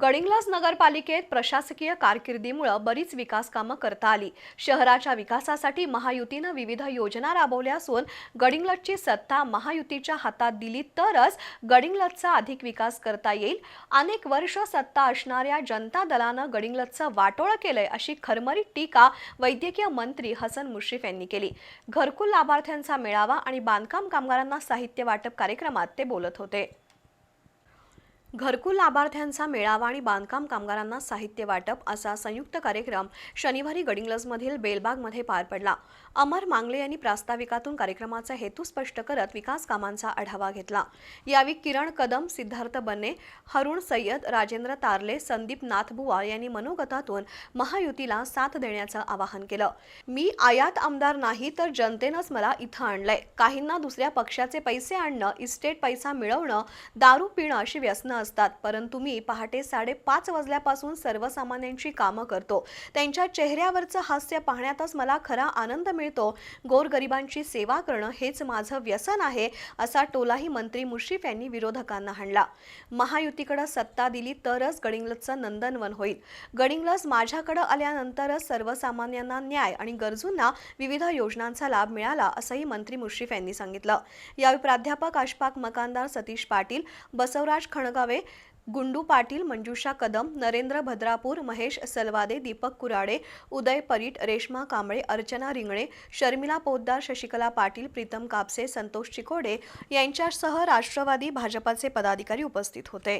गडिंग्लास नगरपालिकेत प्रशासकीय कारकिर्दीमुळं बरीच विकास कामं करता आली. शहराच्या विकासासाठी महायुतीनं विविध योजना राबवल्या असून गडिंग्लजची सत्ता महायुतीच्या हातात दिली तरच गडिंग्लजचा अधिक विकास करता येईल. अनेक वर्ष सत्ता असणाऱ्या जनता दलानं गडिंग्लजचं वाटोळं केलंय अशी खरमरीत टीका वैद्यकीय मंत्री हसन मुश्रीफ यांनी केली. घरकुल लाभार्थ्यांचा मेळावा आणि बांधकाम कामगारांना साहित्य वाटप कार्यक्रमात ते बोलत होते. घरकुल लाभार्थ्यांचा मेळावा आणि बांधकाम कामगारांना साहित्य वाटप असा संयुक्त कार्यक्रम शनिवारी गडिंग्लजमधील बेलबागमध्ये पार पडला. अमर मांगले यांनी प्रास्ताविकातून कार्यक्रमाचा हेतू स्पष्ट करत विकास कामांचा आढावा घेतला. यावेळी किरण कदम सिद्धार्थ बन्ने हरुण सय्यद राजेंद्र तारले संदीप नाथबुवा यांनी मनोगतातून महायुतीला साथ देण्याचं आवाहन केलं. मी आयात आमदार नाही तर जनतेनंच मला इथं आणलंय. काहींना दुसऱ्या पक्षाचे पैसे आणणं इस्टेट पैसा मिळवणं दारू पिणं अशी व्यसनं असतात परंतु मी पहाटे साडेपाच वाजल्यापासून सर्वसामान्यांची कामं करतो. त्यांच्या चेहऱ्यावरचं हास्य पाहण्यातच मला खरा आनंद मिळतो. गोरगरिबांची सेवा करणं हेच माझं व्यसन आहे असा टोलाही मंत्री मुश्रीफ यांनी विरोधकांना हाणला. महायुतीकडे सत्ता दिली तरच गडिंग्लजचं नंदनवन होईल. गडिंग्लज माझ्याकडे आल्यानंतरच सर्वसामान्यांना न्याय आणि गरजूंना विविध योजनांचा लाभ मिळाला असंही मंत्री मुश्रीफ यांनी सांगितलं. यावेळी प्राध्यापक अशफाक मकानदार सतीश पाटील बसवराज खणगाव गुंडू पाटील मंजुषा कदम नरेंद्र भद्रापूर महेश सलवादे दीपक कुराडे उदय परीट रेश्मा कांबळे अर्चना रिंगणे शर्मिला पोद्दार शशिकला पाटील प्रीतम कापसे संतोष चिकोडे यांच्यासह राष्ट्रवादी भाजपाचे पदाधिकारी उपस्थित होते.